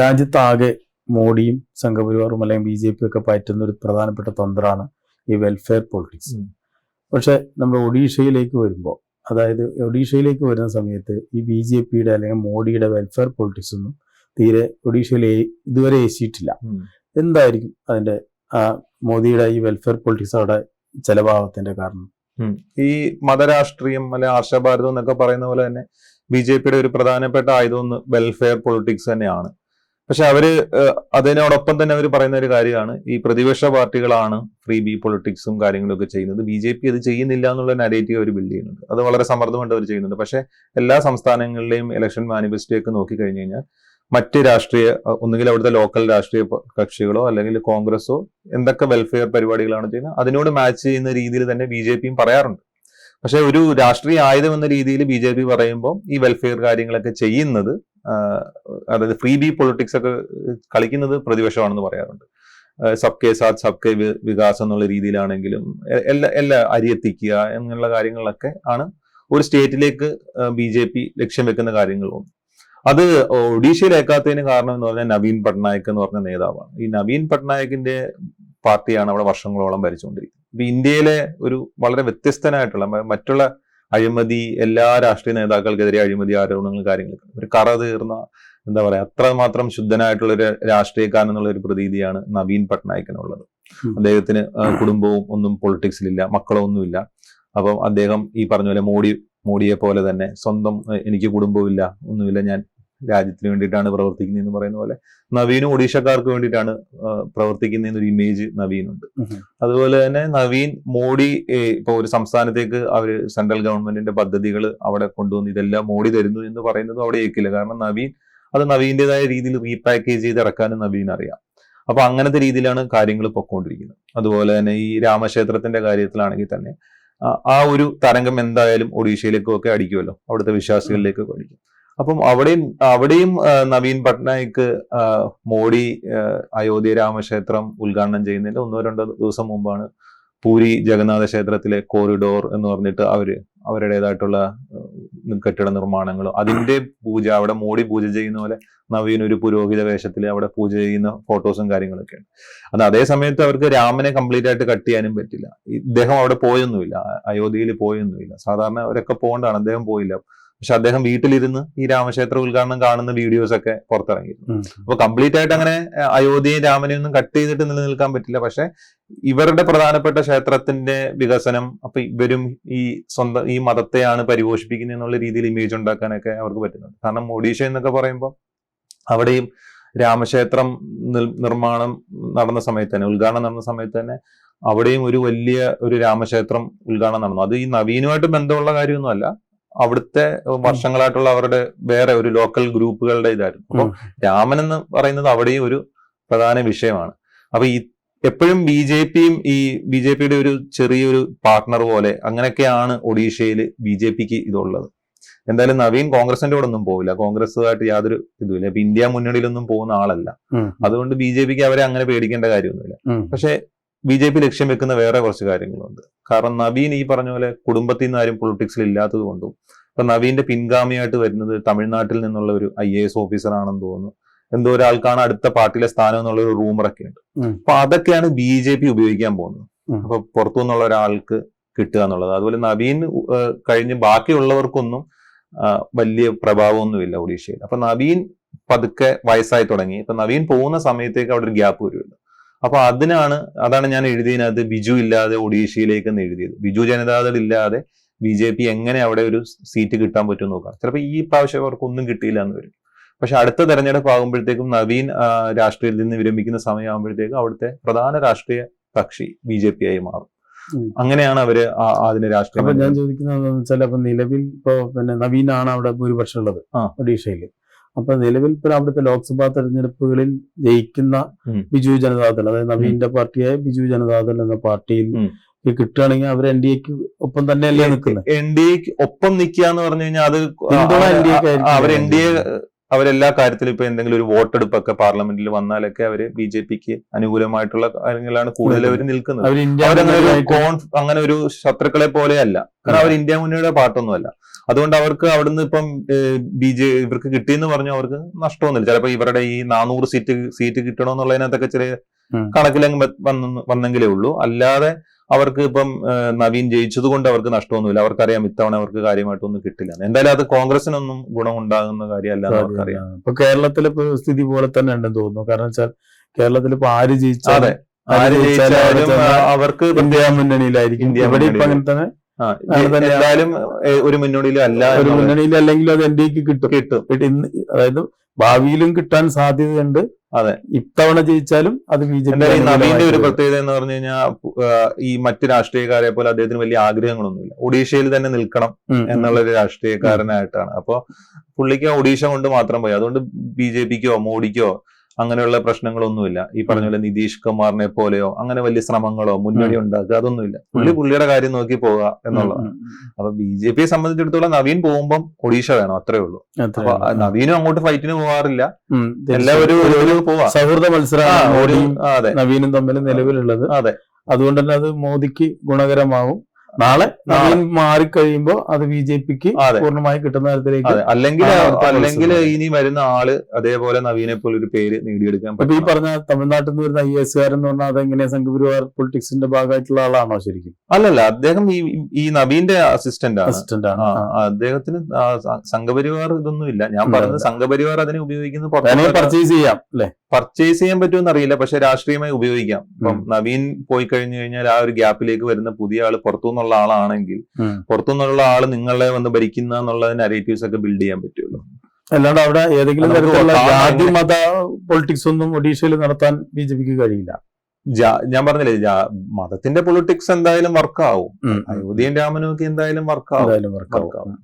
രാജ്യത്താകെ മോഡിയും സംഘപരിവാറും അല്ലെങ്കിൽ B J P ഒക്കെ പറ്റുന്ന ഒരു പ്രധാനപ്പെട്ട തന്ത്രമാണ് ഈ വെൽഫെയർ പോളിറ്റിക്സ്. പക്ഷെ പക്ഷെ നമ്മൾ ഒഡീഷയിലേക്ക് വരുമ്പോൾ അതായത് ഒഡീഷയിലേക്ക് വരുന്ന സമയത്ത് ഈ ബി ജെ പിയുടെ അല്ലെങ്കിൽ മോഡിയുടെ വെൽഫെയർ പോളിറ്റിക്സ് ഒന്നും തീരെ ഒഡീഷയിൽ ഇതുവരെ ഏശിയിട്ടില്ല. എന്തായിരിക്കും അതിന്റെ ആ മോദിയുടെ ഈ വെൽഫെയർ പൊളിറ്റിക്സ് അവിടെ ചെലവാകത്തിന്റെ കാരണം? ഈ മതരാഷ്ട്രീയം അല്ലെ ആർഷഭാരതം എന്നൊക്കെ പറയുന്ന പോലെ തന്നെ ബി ജെ പിയുടെ ഒരു പ്രധാനപ്പെട്ട ആയുധം ഒന്ന് വെൽഫെയർ പോളിറ്റിക്സ് തന്നെയാണ്. പക്ഷെ അവർ അതിനോടൊപ്പം തന്നെ അവർ പറയുന്ന ഒരു കാര്യമാണ്. ഈ പ്രതിപക്ഷ പാർട്ടികളാണ് ഫ്രീ ബി പൊളിറ്റിക്സും കാര്യങ്ങളും ഒക്കെ ചെയ്യുന്നത്. ബി ജെ പി അത് ചെയ്യുന്നില്ല എന്നുള്ള നരേറ്റീവ് അവർ ബിൽഡ് ചെയ്യുന്നുണ്ട്. അത് വളരെ സമ്മർദ്ദമായിട്ട് അവർ ചെയ്യുന്നുണ്ട്. പക്ഷെ എല്ലാ സംസ്ഥാനങ്ങളിലെയും ഇലക്ഷൻ മാനിഫെസ്റ്റോ ഒക്കെ നോക്കി കഴിഞ്ഞു കഴിഞ്ഞാൽ മറ്റ് രാഷ്ട്രീയ ഒന്നുകിൽ അവിടുത്തെ ലോക്കൽ രാഷ്ട്രീയ കക്ഷികളോ അല്ലെങ്കിൽ കോൺഗ്രസോ എന്തൊക്കെ വെൽഫെയർ പരിപാടികളാണ് ചെയ്യുന്നത് അതിനോട് മാച്ച് ചെയ്യുന്ന രീതിയിൽ തന്നെ ബി ജെ പിയും പറയാറുണ്ട്. പക്ഷെ ഒരു രാഷ്ട്രീയ ആയുധം എന്ന രീതിയിൽ ബി ജെ പി പറയുമ്പോൾ ഈ വെൽഫെയർ കാര്യങ്ങളൊക്കെ ചെയ്യുന്നത് അതായത് ഫ്രീ ബി പൊളിറ്റിക്സ് ഒക്കെ കളിക്കുന്നത് പ്രതിപക്ഷമാണെന്ന് പറയാറുണ്ട്. സബ് കെ സാത്ത് സബ് കെ വികാസ് എന്നുള്ള രീതിയിലാണെങ്കിലും എല്ലാ എല്ലാ അരിയെത്തിക്കുക എന്നുള്ള കാര്യങ്ങളൊക്കെ ആണ് ഒരു സ്റ്റേറ്റിലേക്ക് ബി ജെ പി ലക്ഷ്യം വെക്കുന്ന കാര്യങ്ങളും അത് ഒഡീഷയിലേക്കാത്തതിന് കാരണം എന്ന് പറഞ്ഞാൽ നവീൻ പട്നായിക് എന്ന് പറഞ്ഞ നേതാവാണ്. ഈ നവീൻ പട്നായിക്കിന്റെ പാർട്ടിയാണ് അവിടെ വർഷങ്ങളോളം ഭരിച്ചുകൊണ്ടിരിക്കുന്നത്. ഇന്ത്യയിലെ ഒരു വളരെ വ്യത്യസ്തനായിട്ടുള്ള മറ്റുള്ള അഴിമതി എല്ലാ രാഷ്ട്രീയ നേതാക്കൾക്കെതിരെ അഴിമതി ആരോപണങ്ങളും കാര്യങ്ങളൊക്കെ ഒരു കറ തീർന്ന എന്താ പറയാ അത്രമാത്രം ശുദ്ധനായിട്ടുള്ള ഒരു രാഷ്ട്രീയക്കാരൻ എന്നുള്ള ഒരു പ്രതീതിയാണ് നവീൻ പട്നായിക്കിനുള്ളത്. അദ്ദേഹത്തിന് കുടുംബവും ഒന്നും പൊളിറ്റിക്സിലില്ല മക്കളോ ഒന്നുമില്ല. അപ്പം അദ്ദേഹം ഈ പറഞ്ഞ പോലെ മോഡി മോഡിയെ പോലെ തന്നെ സ്വന്തം എനിക്ക് എനിക്ക് കുടുംബമില്ല ഒന്നുമില്ല ഞാൻ രാജ്യത്തിന് വേണ്ടിയിട്ടാണ് പ്രവർത്തിക്കുന്നത് എന്ന് പറയുന്ന പോലെ നവീനും ഒഡീഷക്കാർക്ക് വേണ്ടിയിട്ടാണ് പ്രവർത്തിക്കുന്ന ഒരു ഇമേജ് നവീനുണ്ട്. അതുപോലെ തന്നെ നവീൻ മോഡി ഇപ്പോൾ ഇപ്പൊ ഒരു സംസ്ഥാനത്തേക്ക് അവർ സെൻട്രൽ ഗവൺമെന്റിന്റെ പദ്ധതികൾ അവിടെ കൊണ്ടുവന്ന് ഇതെല്ലാം മോഡി തരുന്നു എന്ന് പറയുന്നതും അവിടെ ഏക്കില്ല. കാരണം നവീൻ അത് നവീന്റേതായ രീതിയിൽ റീപാക്കേജ് ചെയ്ത് ഇറക്കാനും നവീൻ അറിയാം. അപ്പൊ അങ്ങനത്തെ രീതിയിലാണ് കാര്യങ്ങൾ പൊക്കോണ്ടിരിക്കുന്നത്. അതുപോലെ തന്നെ ഈ രാമക്ഷേത്രത്തിന്റെ കാര്യത്തിലാണെങ്കിൽ തന്നെ ആ- ആ ഒരു തരംഗം എന്തായാലും ഒഡീഷയിലേക്കും ഒക്കെ അടിക്കുമല്ലോ. അവിടുത്തെ വിശ്വാസികളിലേക്കൊക്കെ അടിക്കും. അപ്പം അവിടെയും അവിടെയും നവീൻ പട്നായിക്ക് മോഡി അയോധ്യ രാമക്ഷേത്രം ഉദ്ഘാടനം ചെയ്യുന്നതിന് ഒന്നോ രണ്ടോ ദിവസം മുമ്പാണ് പൂരി ജഗന്നാഥ ക്ഷേത്രത്തിലെ കോറിഡോർ എന്ന് പറഞ്ഞിട്ട് അവർ അവരുടേതായിട്ടുള്ള കെട്ടിട നിർമ്മാണങ്ങളും അതിന്റെ പൂജ അവിടെ മോഡി പൂജ ചെയ്യുന്ന പോലെ നവീൻ ഒരു പുരോഹിത വേഷത്തിൽ അവിടെ പൂജ ചെയ്യുന്ന ഫോട്ടോസും കാര്യങ്ങളൊക്കെയാണ് അത് അതേ സമയത്ത് അവർക്ക് രാമനെ കംപ്ലീറ്റ് ആയിട്ട് കട്ട് ചെയ്യാനും പറ്റില്ല. ഇദ്ദേഹം അവിടെ പോയൊന്നുമില്ല. അയോധ്യയിൽ പോയൊന്നുമില്ല. സാധാരണ അവരൊക്കെ പോകേണ്ടതാണ്. അദ്ദേഹം പോയില്ല. പക്ഷെ അദ്ദേഹം വീട്ടിലിരുന്ന് ഈ രാമക്ഷേത്ര ഉദ്ഘാടനം കാണുന്ന വീഡിയോസ് ഒക്കെ പുറത്തിറങ്ങിയിരുന്നു. ഉം. അപ്പൊ കംപ്ലീറ്റ് ആയിട്ട് അങ്ങനെ അയോധ്യയും രാമനെയും ഒന്നും കട്ട് ചെയ്തിട്ട് നിലനിൽക്കാൻ പറ്റില്ല. പക്ഷെ ഇവരുടെ പ്രധാനപ്പെട്ട ക്ഷേത്രത്തിന്റെ വികസനം അപ്പൊ ഇവരും ഈ സ്വന്തം ഈ മതത്തെയാണ് പരിപോഷിപ്പിക്കുന്നത് എന്നുള്ള രീതിയിൽ ഇമേജ് ഉണ്ടാക്കാനൊക്കെ അവർക്ക് പറ്റുന്നുണ്ട്. കാരണം ഒഡീഷ എന്നൊക്കെ പറയുമ്പോൾ അവിടെയും രാമക്ഷേത്രം നിർമ്മാണം നടന്ന സമയത്ത് തന്നെ ഉദ്ഘാടനം നടന്ന സമയത്ത് തന്നെ അവിടെയും ഒരു വലിയ ഒരു രാമക്ഷേത്രം ഉദ്ഘാടനം നടന്നു. അത് ഈ നവീനുമായിട്ട് ബന്ധമുള്ള കാര്യമൊന്നുമല്ല. അവിടുത്തെ വർഷങ്ങളായിട്ടുള്ള അവരുടെ വേറെ ഒരു ലോക്കൽ ഗ്രൂപ്പുകളുടെ ഇതായിരുന്നു. അപ്പൊ ഉം. രാമൻ എന്ന് പറയുന്നത് അവിടെയും ഒരു പ്രധാന വിഷയമാണ്. അപ്പൊ ഈ എപ്പോഴും ബി ജെ പിയും ഈ ബി ജെ പിയുടെ ഒരു ചെറിയൊരു പാർട്ട്ണർ പോലെ അങ്ങനെയൊക്കെയാണ് ഒഡീഷയിൽ ബി ജെ പിക്ക് ഇതുള്ളത്. എന്തായാലും നവീൻ കോൺഗ്രസിന്റെ കൂടെ ഒന്നും പോവില്ല. കോൺഗ്രസുമായിട്ട് യാതൊരു ഇതുമില്ല. ഇപ്പൊ ഇന്ത്യ മുന്നണിയിലൊന്നും പോകുന്ന ആളല്ല. അതുകൊണ്ട് ബി ജെ പിക്ക് അവരെ അങ്ങനെ പേടിക്കേണ്ട കാര്യമൊന്നുമില്ല. പക്ഷെ ബി ജെ പി ലക്ഷ്യം വെക്കുന്ന വേറെ കുറച്ച് കാര്യങ്ങളുണ്ട്. കാരണം നവീൻ ഈ പറഞ്ഞ പോലെ കുടുംബത്തിൽ നിന്ന് ആരും പൊളിറ്റിക്സിൽ ഇല്ലാത്തത് കൊണ്ടും ഇപ്പൊ നവീന്റെ പിൻഗാമിയായിട്ട് വരുന്നത് തമിഴ്നാട്ടിൽ നിന്നുള്ള ഒരു ഐ എ എസ് ഓഫീസർ ആണെന്ന് തോന്നുന്നു. എന്തോ ഒരാൾക്കാണ് അടുത്ത പാർട്ടിയിലെ സ്ഥാനം എന്നുള്ള ഒരു റൂമറൊക്കെ ഉണ്ട്. അപ്പൊ അതൊക്കെയാണ് ബി ജെ പി ഉപയോഗിക്കാൻ പോകുന്നത്. അപ്പൊ പുറത്തു നിന്നുള്ള ഒരാൾക്ക് കിട്ടുക എന്നുള്ളത്. അതുപോലെ നവീൻ കഴിഞ്ഞ് ബാക്കിയുള്ളവർക്കൊന്നും വലിയ പ്രഭാവമൊന്നുമില്ല ഒഡീഷയിൽ. അപ്പൊ നവീൻ പതുക്കെ വയസ്സായി തുടങ്ങി. ഇപ്പൊ നവീൻ പോകുന്ന സമയത്തേക്ക് അവിടെ ഒരു ഗ്യാപ്പ് വരുമല്ലോ. അപ്പൊ അതിനാണ് അതാണ് ഞാൻ എഴുതിയതിനകത്ത് ബിജു ഇല്ലാതെ ഒഡീഷയിലേക്ക് എന്ന് എഴുതിയത്. ബിജു ജനതാദൾ ഇല്ലാതെ ബി ജെ പി എങ്ങനെ അവിടെ ഒരു സീറ്റ് കിട്ടാൻ പറ്റും നോക്കാം ചിലപ്പോൾ ഈ പ്രാവശ്യം അവർക്ക് ഒന്നും കിട്ടിയില്ല എന്ന് വരും. പക്ഷെ അടുത്ത തെരഞ്ഞെടുപ്പ് ആകുമ്പോഴത്തേക്കും നവീൻ രാഷ്ട്രീയത്തിൽ നിന്ന് വിരമിക്കുന്ന സമയമാകുമ്പോഴത്തേക്കും അവിടുത്തെ പ്രധാന രാഷ്ട്രീയ കക്ഷി ബി ജെ പി ആയി മാറും. അങ്ങനെയാണ് അവർ അതിന്റെ രാഷ്ട്രീയം ഞാൻ ചോദിക്കുന്നത് എന്താന്ന് വെച്ചാൽ അപ്പൊ നിലവിൽ ഇപ്പോ പിന്നെ നവീൻ ആണ് അവിടെ ഭൂരിപക്ഷം ഉള്ളത് ഒഡീഷയിൽ. ഒഡീഷയിൽ അപ്പൊ നിലവിൽ ഇപ്പോൾ അവിടുത്തെ ലോക്സഭാ തെരഞ്ഞെടുപ്പുകളിൽ ജയിക്കുന്ന ബിജു ജനതാദൾ അതായത് നവീന്റെ പാർട്ടിയായ ബിജു ജനതാദൾ എന്ന പാർട്ടിയിൽ. കിട്ടുകയാണെങ്കിൽ അവർ എൻ ഡി എക്ക് ഒപ്പം തന്നെയല്ലേ നിൽക്കുന്നത്? എൻ ഡി എക്ക് ഒപ്പം നിൽക്കുക എന്ന് പറഞ്ഞു കഴിഞ്ഞാൽ അത് അവർ എൻ ഡി എ അവരെല്ലാ കാര്യത്തിലും ഇപ്പൊ എന്തെങ്കിലും ഒരു വോട്ടെടുപ്പൊക്കെ പാർലമെന്റിൽ വന്നാലൊക്കെ അവർ ബി ജെ പിക്ക് അനുകൂലമായിട്ടുള്ള കാര്യങ്ങളാണ് കൂടുതൽ അവർ നിൽക്കുന്നത്. അവരങ്ങനെ ഒരു അങ്ങനെ ഒരു ശത്രുക്കളെ പോലെയല്ല. കാരണം അവർ ഇന്ത്യ മുന്നണിയുടെ പാർട്ടൊന്നുമല്ല. അതുകൊണ്ട് അവർക്ക് അവിടുന്ന് ഇപ്പം ബി ജെ ഇവർക്ക് കിട്ടിയെന്ന് പറഞ്ഞു അവർക്ക് നഷ്ടമൊന്നുമില്ല. ചിലപ്പോൾ ഇവരുടെ ഈ നാനൂറ് സീറ്റ് സീറ്റ് കിട്ടണമെന്നുള്ളതിനകത്തൊക്കെ ചെറിയ. കണക്കിലങ്ങ് വന്നെങ്കിലേ ഉള്ളൂ. അല്ലാതെ അവർക്ക് ഇപ്പം നവീൻ ജയിച്ചത് കൊണ്ട് അവർക്ക് നഷ്ടമൊന്നുമില്ല. അവർക്കറിയാം ഇത്തവണ അവർക്ക് കാര്യമായിട്ടൊന്നും കിട്ടില്ല. എന്തായാലും അത് കോൺഗ്രസിനൊന്നും ഗുണമുണ്ടാകുന്ന കാര്യമല്ല അവർക്കറിയാം. ഇപ്പൊ കേരളത്തിലെ സ്ഥിതി പോലെ തന്നെ ഉണ്ടെന്ന് തോന്നുന്നു. കാരണം വെച്ചാൽ കേരളത്തിൽ ഇപ്പൊ ആര് ജയിച്ചാലും ആര് ജയിച്ചാലും അവർക്ക് ഇന്ത്യ മുന്നണിയിലായിരിക്കും. ഇന്ത്യ ഇവിടെ ഇപ്പൊ അങ്ങനെ തന്നെ. എന്തായാലും ഒരു മുന്നണിയിലും അല്ല ഒരു മുന്നണിയിലും അല്ലെങ്കിൽ അത് എൻ ഡിക്ക് കിട്ടും. കിട്ടും അതായത് ഭാവിയിലും കിട്ടാൻ സാധ്യതയുണ്ട്. അതെ. ഇത്തവണ ജയിച്ചാലും അത് ബി ജെ പി നവീന്റെ ഒരു പ്രത്യേകത എന്ന് പറഞ്ഞു കഴിഞ്ഞാൽ ഈ മറ്റു രാഷ്ട്രീയക്കാരെ പോലെ അദ്ദേഹത്തിന് വലിയ ആഗ്രഹങ്ങളൊന്നുമില്ല. ഒഡീഷയിൽ തന്നെ നിൽക്കണം എന്നുള്ള ഒരു രാഷ്ട്രീയക്കാരനായിട്ടാണ്. അപ്പൊ പുള്ളിക്ക് ഒഡീഷ കൊണ്ട് മാത്രം പോയി. അതുകൊണ്ട് ബി ജെ പിക്കോ മോഡിക്കോ അങ്ങനെയുള്ള പ്രശ്നങ്ങളൊന്നുമില്ല. ഈ പറഞ്ഞ പോലെ നിതീഷ് കുമാറിനെ പോലെയോ അങ്ങനെ വലിയ ശ്രമങ്ങളോ മുന്നണി ഉണ്ടാക്കുക അതൊന്നുമില്ല. പുള്ളി പുള്ളിയുടെ കാര്യം നോക്കി പോവുക എന്നുള്ളതാണ്. അപ്പൊ ബി ജെ പിയെ സംബന്ധിച്ചിടത്തോളം നവീൻ പോകുമ്പം ഒഡീഷ വേണം അത്രേ ഉള്ളൂ. അപ്പൊ നവീനും അങ്ങോട്ട് ഫൈറ്റിന് പോകാറില്ല എല്ലാവരും സൗഹൃദ അതെ. നവീനും തമ്മിൽ നിലവിലുള്ളത്. അതെ. അതുകൊണ്ട് തന്നെ അത് മോദിക്ക് ഗുണകരമാവും. നാളെ? നവീൻ മാറിക്കഴിയുമ്പോൾ അത് ബി ജെ പിക്ക് പൂർണമായി കിട്ടുന്ന തരത്തിലേക്ക് അല്ലെങ്കിൽ അല്ലെങ്കിൽ ഇനി വരുന്ന ആൾ അതേപോലെ നവീനെ പോലെ ഒരു പേര് നേടിയെടുക്കാൻ അപ്പൊ ഈ പറഞ്ഞ തമിഴ്നാട്ടിൽ നിന്ന് വരുന്ന ഐ എസ് കാരൻ എന്ന് പറഞ്ഞാൽ അതെങ്ങനെ സംഘപരിവാർ പൊളിറ്റിക്സിന്റെ ഭാഗമായിട്ടുള്ള ആളാണോ ശരിക്കും? അല്ലല്ല അദ്ദേഹം ഈ ഈ നവീന്റെ അസിസ്റ്റന്റ് അസിസ്റ്റന്റ് ആണ്. അദ്ദേഹത്തിന് സംഘപരിവാർ ഇതൊന്നും ഇല്ല. ഞാൻ പറഞ്ഞത് സംഘപരിവാർ അതിനെ ഉപയോഗിക്കുന്നത് പർച്ചേസ് ചെയ്യാം അല്ലെ? പർച്ചേസ് ചെയ്യാൻ പറ്റുമെന്ന് അറിയില്ല. പക്ഷെ രാഷ്ട്രീയമായി ഉപയോഗിക്കാം. ഇപ്പം നവീൻ പോയി കഴിഞ്ഞു കഴിഞ്ഞാൽ ആ ഒരു ഗ്യാപ്പിലേക്ക് വരുന്ന പുതിയ ആൾ പുറത്തുനിന്നുള്ള ആളാണെങ്കിൽ പുറത്തുനിന്നുള്ള ആൾ നിങ്ങളെ വന്ന് ഭരിക്കുന്ന എന്നുള്ള നരേറ്റീവ്സ് ഒക്കെ ബിൽഡ് ചെയ്യാൻ പറ്റുമല്ലോ. അല്ലാണ്ട് അവിടെ ഏതെങ്കിലും തരത്തിലുള്ള ജാതി മത പൊളിറ്റിക്സ് ഒന്നും ഒഡീഷയിൽ നടത്താൻ ബി ജെ പിക്ക് കഴിയില്ല. ഞാൻ പറഞ്ഞില്ലേ മതത്തിന്റെ പൊളിറ്റിക്സ് എന്തായാലും വർക്കാവും അയോധ്യൻ. അയോധ്യയും രാമനും ഒക്കെ എന്തായാലും വർക്കാവും വർക്കാവും.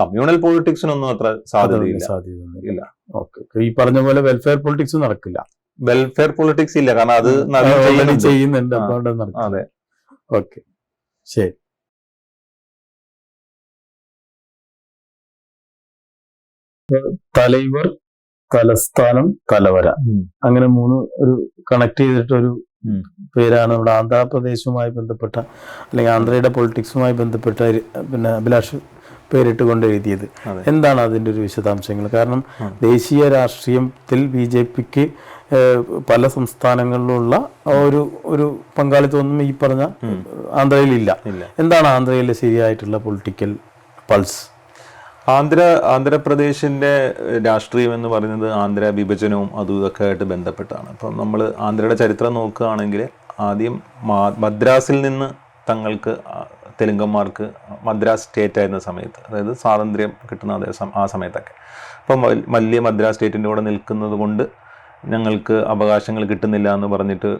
കമ്മ്യൂണൽ പൊളിറ്റിക്സിനൊന്നും അത്ര സാധ്യതയില്ല. ഇല്ല. ഓക്കെ ഈ പറഞ്ഞ പോലെ വെൽഫെയർ പൊളിറ്റിക്സ് നടക്കില്ല. വെൽഫെയർ പൊളിറ്റിക്സ് ഇല്ല. കാരണം അത് ചെയ്യുന്നുണ്ട്. അതെ. ഓക്കെ ശരി. തലൈവർ തലസ്ഥാനം കലവര. അങ്ങനെ മൂന്ന് ഒരു കണക്ട് ചെയ്തിട്ടൊരു പേരാണ് നമ്മുടെ ആന്ധ്രാപ്രദേശുമായി ബന്ധപ്പെട്ട അല്ലെങ്കിൽ ആന്ധ്രയുടെ പൊളിറ്റിക്സുമായി ബന്ധപ്പെട്ട പിന്നെ അഭിലാഷ് പേരിട്ട് കൊണ്ട് എഴുതിയത് എന്താണ് അതിന്റെ ഒരു വിശദാംശങ്ങൾ? കാരണം ദേശീയ രാഷ്ട്രീയത്തിൽ ബി ജെ പിക്ക് പല സംസ്ഥാനങ്ങളിലുള്ള ഒരു ഒരു പങ്കാളിത്തമൊന്നും ഈ പറഞ്ഞ. ആന്ധ്രയിലില്ല. എന്താണ് ആന്ധ്രയിലെ ശരിയായിട്ടുള്ള പൊളിറ്റിക്കൽ പൾസ് ആന്ധ്ര ആന്ധ്രാപ്രദേശിന്റെ രാഷ്ട്രീയം എന്ന് പറയുന്നത് ആന്ധ്ര വിഭജനവും അതും ഇതൊക്കെ ആയിട്ട് ബന്ധപ്പെട്ടാണ്. അപ്പം നമ്മൾ ആന്ധ്രയുടെ ചരിത്രം നോക്കുകയാണെങ്കിൽ ആദ്യം മദ്രാസിൽ നിന്ന് തങ്ങൾക്ക് തെലുങ്കന്മാർക്ക് മദ്രാസ് സ്റ്റേറ്റ് ആയിരുന്ന സമയത്ത് അതായത് സ്വാതന്ത്ര്യം കിട്ടുന്ന അതേ ആ സമയത്തൊക്കെ. അപ്പം വലിയ മദ്രാസ് സ്റ്റേറ്റിന്റെ കൂടെ നിൽക്കുന്നത് കൊണ്ട് ഞങ്ങൾക്ക് അവകാശങ്ങൾ കിട്ടുന്നില്ല എന്ന് പറഞ്ഞിട്ട്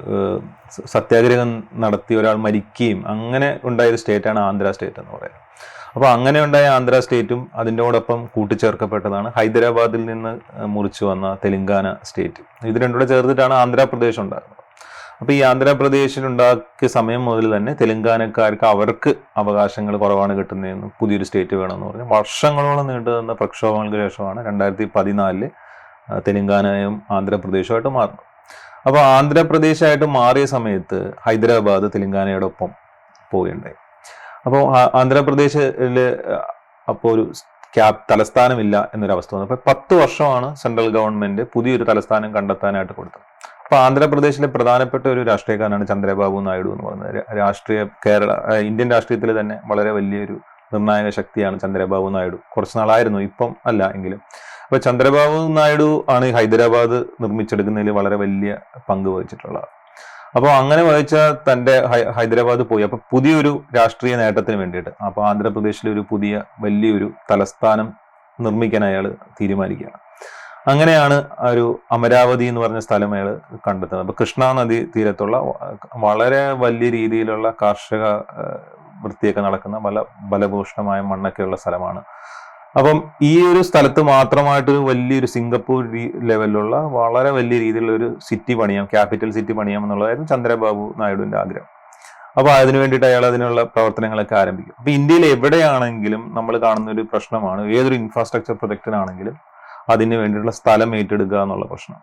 സത്യാഗ്രഹം നടത്തി ഒരാൾ മരിക്കുകയും അങ്ങനെ ഉണ്ടായൊരു സ്റ്റേറ്റാണ് ആന്ധ്ര സ്റ്റേറ്റ് എന്ന് പറയുന്നത്. അപ്പോൾ അങ്ങനെ ഉണ്ടായ ആന്ധ്ര സ്റ്റേറ്റും അതിന്റെയോടൊപ്പം കൂട്ടിച്ചേർക്കപ്പെട്ടതാണ്. ഹൈദരാബാദിൽ നിന്ന് മുറിച്ചു വന്ന തെലങ്കാന സ്റ്റേറ്റ്. ഇത് രണ്ടും കൂടെ ചേർത്തിട്ടാണ് ആന്ധ്രാപ്രദേശ് ഉണ്ടാകുന്നത് അപ്പോൾ ഈ ആന്ധ്രാപ്രദേശിൽ ഉണ്ടാക്കിയ സമയം മുതൽ തന്നെ തെലങ്കാനക്കാർക്ക് അവർക്ക് അവകാശങ്ങൾ കുറവാണ് കിട്ടുന്നതെന്ന് പുതിയൊരു സ്റ്റേറ്റ് വേണമെന്ന് പറഞ്ഞു. വർഷങ്ങളോളം നീണ്ടു നിന്ന പ്രക്ഷോഭങ്ങൾക്ക് ശേഷമാണ് രണ്ടായിരത്തി പതിനാലിൽ തെലങ്കാനയും ആന്ധ്രാപ്രദേശുമായിട്ട് മാറുന്നത്. അപ്പോൾ ആന്ധ്രാപ്രദേശായിട്ട് മാറിയ സമയത്ത് ഹൈദരാബാദ് തെലങ്കാനയോടൊപ്പം പോവുകയുണ്ടായി അപ്പോൾ ആന്ധ്രാപ്രദേശിൽ അപ്പോൾ ഒരു ക്യാപ് തലസ്ഥാനമില്ല എന്നൊരവസ്ഥ വന്നു. അപ്പോൾ പത്ത് വർഷമാണ് സെൻട്രൽ ഗവൺമെന്റ് പുതിയൊരു തലസ്ഥാനം കണ്ടെത്താനായിട്ട് കൊടുത്തത്. അപ്പോൾ ആന്ധ്രാപ്രദേശിലെ പ്രധാനപ്പെട്ട ഒരു രാഷ്ട്രീയക്കാരനാണ് ചന്ദ്രബാബു നായിഡു എന്ന് പറയുന്നത്. രാഷ്ട്രീയ കേരള ഇന്ത്യൻ രാഷ്ട്രീയത്തിൽ തന്നെ വളരെ വലിയൊരു നിർണായക ശക്തിയാണ് ചന്ദ്രബാബു നായിഡു. കുറച്ച് നാളായിരുന്നു ഇപ്പം അല്ല എങ്കിലും. അപ്പോൾ ചന്ദ്രബാബു നായിഡു ആണ് ഹൈദരാബാദ് നിർമ്മിച്ചെടുക്കുന്നതിൽ വളരെ വലിയ പങ്ക് വഹിച്ചിട്ടുള്ളത്. അപ്പോൾ അങ്ങനെ വഹിച്ച തന്റെ ഹൈദരാബാദ് പോയി. അപ്പോൾ പുതിയൊരു രാഷ്ട്രീയ നേട്ടത്തിന് വേണ്ടിയിട്ട്. അപ്പോൾ ആന്ധ്രാപ്രദേശിലെ ഒരു പുതിയ വലിയൊരു തലസ്ഥാനം നിർമ്മിക്കാൻ അയാൾ തീരുമാനിക്കുകയാണ്. അങ്ങനെയാണ് ഒരു അമരാവതി എന്ന് പറഞ്ഞ സ്ഥലം അയാൾ കണ്ടെത്തുന്നത്. അപ്പോൾ കൃഷ്ണ നദി തീരത്തുള്ള വളരെ വലിയ രീതിയിലുള്ള കാർഷിക വൃത്തിയൊക്കെ നടക്കുന്ന ബല ബലഭൂഷണമായ മണ്ണൊക്കെയുള്ള സ്ഥലമാണ് അപ്പം ഈ ഒരു സ്ഥലത്ത് മാത്രമായിട്ട് വലിയൊരു സിംഗപ്പൂർ ലെവലിലുള്ള വളരെ വലിയ രീതിയിലുള്ള ഒരു സിറ്റി പണിയാം ക്യാപിറ്റൽ സിറ്റി പണിയാം എന്നുള്ളതായിരുന്നു ചന്ദ്രബാബു നായിഡുവിന്റെ ആഗ്രഹം. അപ്പോൾ അതിനു വേണ്ടിയിട്ട് അയാൾ അതിനുള്ള പ്രവർത്തനങ്ങളൊക്കെ ആരംഭിക്കും. അപ്പോൾ ഇന്ത്യയിൽ എവിടെയാണെങ്കിലും നമ്മൾ കാണുന്ന ഒരു പ്രശ്നമാണ് ഏതൊരു ഇൻഫ്രാസ്ട്രക്ചർ പ്രൊജക്റ്റിനാണെങ്കിലും അതിന് വേണ്ടിയിട്ടുള്ള സ്ഥലം ഏറ്റെടുക്കുക എന്നുള്ള പ്രശ്നം.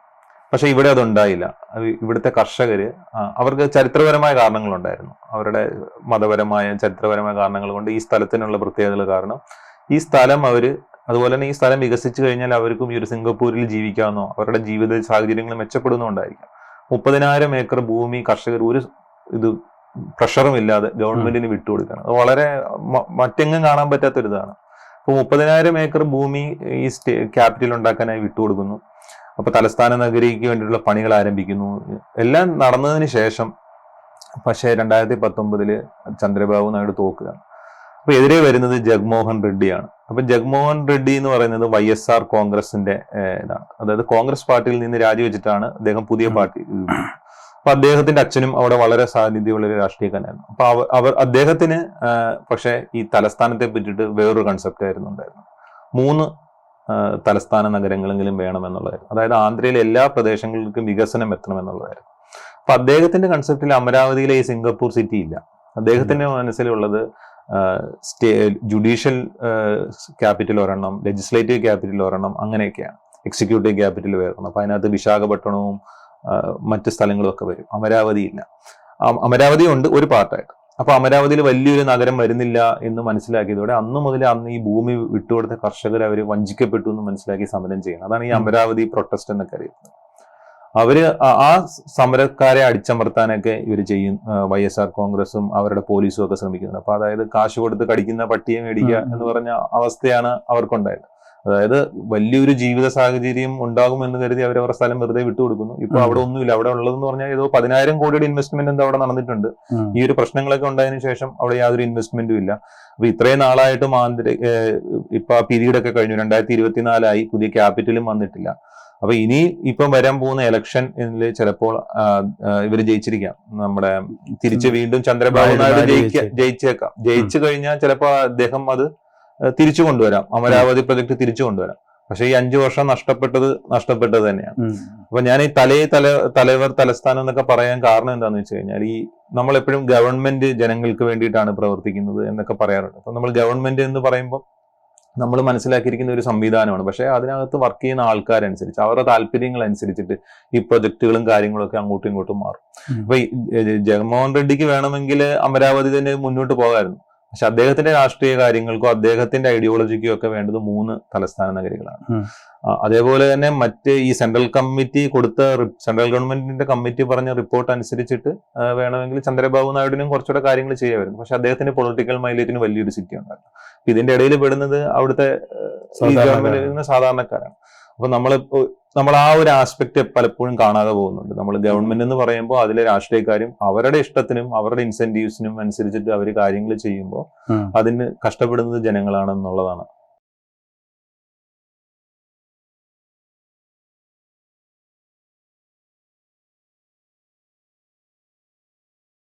പക്ഷെ ഇവിടെ അതുണ്ടായില്ല. അത് ഇവിടുത്തെ കർഷകർ അവർക്ക് ചരിത്രപരമായ കാരണങ്ങളുണ്ടായിരുന്നു. അവരുടെ മതപരമായ ചരിത്രപരമായ കാരണങ്ങൾ കൊണ്ട് ഈ സ്ഥലത്തിനുള്ള പ്രത്യേകതകൾ കാരണം ഈ സ്ഥലം അവർ അതുപോലെ തന്നെ ഈ സ്ഥലം വികസിച്ചു കഴിഞ്ഞാൽ അവർക്കും ഈ ഒരു സിംഗപ്പൂരിൽ ജീവിക്കാമെന്നോ അവരുടെ ജീവിത സാഹചര്യങ്ങൾ മെച്ചപ്പെടുന്നുണ്ടായിരിക്കാം മുപ്പതിനായിരം ഏക്കർ ഭൂമി കർഷകർ ഒരു ഇത് പ്രഷറും ഇല്ലാതെ ഗവൺമെന്റിന് വിട്ടുകൊടുക്കണം അത് വളരെ മറ്റെങ്ങും കാണാൻ പറ്റാത്തൊരിതാണ്. അപ്പോൾ മുപ്പതിനായിരം ഏക്കർ ഭൂമി ഈ സ്റ്റേ ക്യാപിറ്റൽ ഉണ്ടാക്കാനായി വിട്ടുകൊടുക്കുന്നു. അപ്പോൾ തലസ്ഥാന നഗരിക്ക് വേണ്ടിയിട്ടുള്ള പണികൾ ആരംഭിക്കുന്നു. എല്ലാം നടന്നതിന് ശേഷം പക്ഷേ രണ്ടായിരത്തി പത്തൊമ്പതിൽ ചന്ദ്രബാബു നായിഡു തോക്കുകയാണ്. അപ്പൊ എതിരെ വരുന്നത് ജഗ്മോഹൻ റെഡ്ഡിയാണ്. അപ്പൊ ജഗ്മോഹൻ റെഡ്ഡി എന്ന് പറയുന്നത് വൈ എസ് ആർ കോൺഗ്രസിന്റെ ഇതാണ്. അതായത് കോൺഗ്രസ് പാർട്ടിയിൽ നിന്ന് രാജിവെച്ചിട്ടാണ് അദ്ദേഹം പുതിയ പാർട്ടി അപ്പൊ അദ്ദേഹത്തിന്റെ അച്ഛനും അവിടെ വളരെ സാന്നിധ്യമുള്ള ഒരു രാഷ്ട്രീയക്കാരനായിരുന്നു. അപ്പൊ അവർ അദ്ദേഹത്തിന് പക്ഷേ ഈ തലസ്ഥാനത്തെ പറ്റിയിട്ട് വേറൊരു കൺസെപ്റ്റ് ആയിരുന്നു ഉണ്ടായിരുന്നു മൂന്ന് തലസ്ഥാന നഗരങ്ങളെങ്കിലും വേണമെന്നുള്ളതായിരുന്നു. അതായത് ആന്ധ്രയിലെ എല്ലാ പ്രദേശങ്ങൾക്കും വികസനം എത്തണമെന്നുള്ളതായിരുന്നു. അപ്പൊ അദ്ദേഹത്തിന്റെ കൺസെപ്റ്റിൽ അമരാവതിയിലെ ഈ സിംഗപ്പൂർ സിറ്റി ഇല്ല. അദ്ദേഹത്തിന്റെ മനസ്സിലുള്ളത് സ്റ്റേ ജുഡീഷ്യൽ ക്യാപിറ്റൽ ഒരെണ്ണം ലെജിസ്ലേറ്റീവ് ക്യാപിറ്റൽ ഒരെണ്ണം അങ്ങനെയൊക്കെയാണ്. എക്സിക്യൂട്ടീവ് ക്യാപിറ്റൽ വേറെണ്ണം അപ്പൊ അതിനകത്ത് വിശാഖപട്ടണവും മറ്റ് സ്ഥലങ്ങളും ഒക്കെ വരും. അമരാവതി ഇല്ല. അമരാവതി ഉണ്ട് ഒരു പാർട്ടായിട്ട്. അപ്പൊ അമരാവതിയിൽ വലിയൊരു നഗരം വരുന്നില്ല എന്ന് മനസ്സിലാക്കിയതോടെ അന്ന് മുതൽ അന്ന് ഈ ഭൂമി വിട്ടുകൊടുത്ത കർഷകർ അവർ വഞ്ചിക്കപ്പെട്ടു എന്ന് മനസ്സിലാക്കി സമരം ചെയ്യണം അതാണ് ഈ അമരാവതി പ്രൊട്ടസ്റ്റ് എന്നൊക്കെ അറിയുന്നത് അവർ ആ- സമരക്കാരെ അടിച്ചമർത്താനൊക്കെ ഇവർ ചെയ്യും. വൈ എസ് ആർ കോൺഗ്രസും അവരുടെ പോലീസും ഒക്കെ ശ്രമിക്കുന്നുണ്ട് അപ്പൊ അതായത് കാശ് കൊടുത്ത് കടിക്കുന്ന പട്ടിയെ മേടിക്കുക എന്ന് പറഞ്ഞ അവസ്ഥയാണ് അവർക്കുണ്ടായത്. അതായത് വലിയൊരു ജീവിത സാഹചര്യം ഉണ്ടാകും എന്ന് കരുതി അവർ അവരുടെ സ്ഥലം വെറുതെ വിട്ടുകൊടുക്കുന്നു ഇപ്പൊ. അവിടെ ഒന്നുമില്ല. അവിടെ ഉള്ളതെന്ന് പറഞ്ഞാൽ ഏതോ പതിനായിരം കോടിയുടെ ഇൻവെസ്റ്റ്മെന്റ് എന്താ അവിടെ നടന്നിട്ടുണ്ട്. ഈ ഒരു പ്രശ്നങ്ങളൊക്കെ ഉണ്ടായതിനു ശേഷം അവിടെ യാതൊരു ഇൻവെസ്റ്റ്മെന്റും ഇല്ല. അപ്പൊ ഇത്രയും നാളായിട്ടും ആന്തരി ഇപ്പൊ ആ പിരീഡൊക്കെ ഒക്കെ കഴിഞ്ഞു. രണ്ടായിരത്തി ഇരുപത്തിനാലായി പുതിയ ക്യാപിറ്റലും വന്നിട്ടില്ല. അപ്പൊ ഇനി ഇപ്പം വരാൻ പോകുന്ന ഇലക്ഷൻ ചിലപ്പോൾ ഇവർ ജയിച്ചിരിക്കാം. നമ്മുടെ തിരിച്ച് വീണ്ടും ചന്ദ്രബാബു നായിഡു- ജയിക്ക ജയിച്ചേക്കാം. ജയിച്ചു കഴിഞ്ഞാൽ ചിലപ്പോൾ അദ്ദേഹം അത് തിരിച്ചു കൊണ്ടുവരാം. അമരാവതി പ്രൊജക്ട് തിരിച്ചു കൊണ്ടുവരാം. പക്ഷെ ഈ അഞ്ചു വർഷം നഷ്ടപ്പെട്ടത് നഷ്ടപ്പെട്ടത് തന്നെയാണ്. അപ്പൊ ഞാൻ ഈ തലേ തല തലവർ തലസ്ഥാനം എന്നൊക്കെ പറയാൻ കാരണം എന്താണെന്ന് വെച്ച് കഴിഞ്ഞാൽ ഈ നമ്മൾ എപ്പോഴും ഗവൺമെന്റ് ജനങ്ങൾക്ക് വേണ്ടിയിട്ടാണ് പ്രവർത്തിക്കുന്നത് എന്നൊക്കെ പറയാറുണ്ട്. അപ്പൊ നമ്മൾ ഗവൺമെന്റ് എന്ന് പറയുമ്പോൾ നമ്മൾ മനസ്സിലാക്കിയിരിക്കുന്ന ഒരു സംവിധാനമാണ്. പക്ഷേ അതിനകത്ത് വർക്ക് ചെയ്യുന്ന ആൾക്കാരനുസരിച്ച് അവരുടെ താല്പര്യങ്ങൾ അനുസരിച്ചിട്ട് ഈ പ്രൊജക്ടുകളും കാര്യങ്ങളൊക്കെ അങ്ങോട്ടും ഇങ്ങോട്ടും മാറും. അപ്പൊ ജഗൻമോഹൻ റെഡ്ഡിക്ക് വേണമെങ്കിൽ അമരാവതി തന്നെ മുന്നോട്ട് പോകാമായിരുന്നു. പക്ഷെ അദ്ദേഹത്തിന്റെ രാഷ്ട്രീയ കാര്യങ്ങൾക്കോ അദ്ദേഹത്തിന്റെ ഐഡിയോളജിക്കോ ഒക്കെ വേണ്ടത് മൂന്ന് തലസ്ഥാന നഗരികളാണ്. അതേപോലെ തന്നെ മറ്റ് ഈ സെൻട്രൽ കമ്മിറ്റി കൊടുത്ത സെൻട്രൽ ഗവൺമെന്റിന്റെ കമ്മിറ്റി പറഞ്ഞ റിപ്പോർട്ട് അനുസരിച്ചിട്ട് വേണമെങ്കിൽ ചന്ദ്രബാബു നായിഡുവിനും കുറച്ചുകൂടെ കാര്യങ്ങൾ ചെയ്യാമായിരുന്നു. പക്ഷെ അദ്ദേഹത്തിന്റെ പൊളിറ്റിക്കൽ മൈലേജിന് വലിയൊരു സിറ്റി ഉണ്ടായിരുന്നു. ഇതിന്റെ ഇടയിൽ പെടുന്നത് അവിടുത്തെ ഈ സാധാരണക്കാരാണ്. അപ്പൊ നമ്മൾ നമ്മൾ ആ ഒരു ആസ്പെക്ട് പലപ്പോഴും കാണാതെ പോകുന്നുണ്ട് നമ്മൾ ഗവൺമെന്റ് എന്ന് പറയുമ്പോൾ അതിലെ രാഷ്ട്രീയക്കാരും അവരുടെ ഇഷ്ടത്തിനും അവരുടെ ഇൻസെന്റീവ്സിനും അനുസരിച്ചിട്ട് അവർ കാര്യങ്ങൾ ചെയ്യുമ്പോൾ. അതിന് കഷ്ടപ്പെടുന്നത് ജനങ്ങളാണെന്നുള്ളതാണ്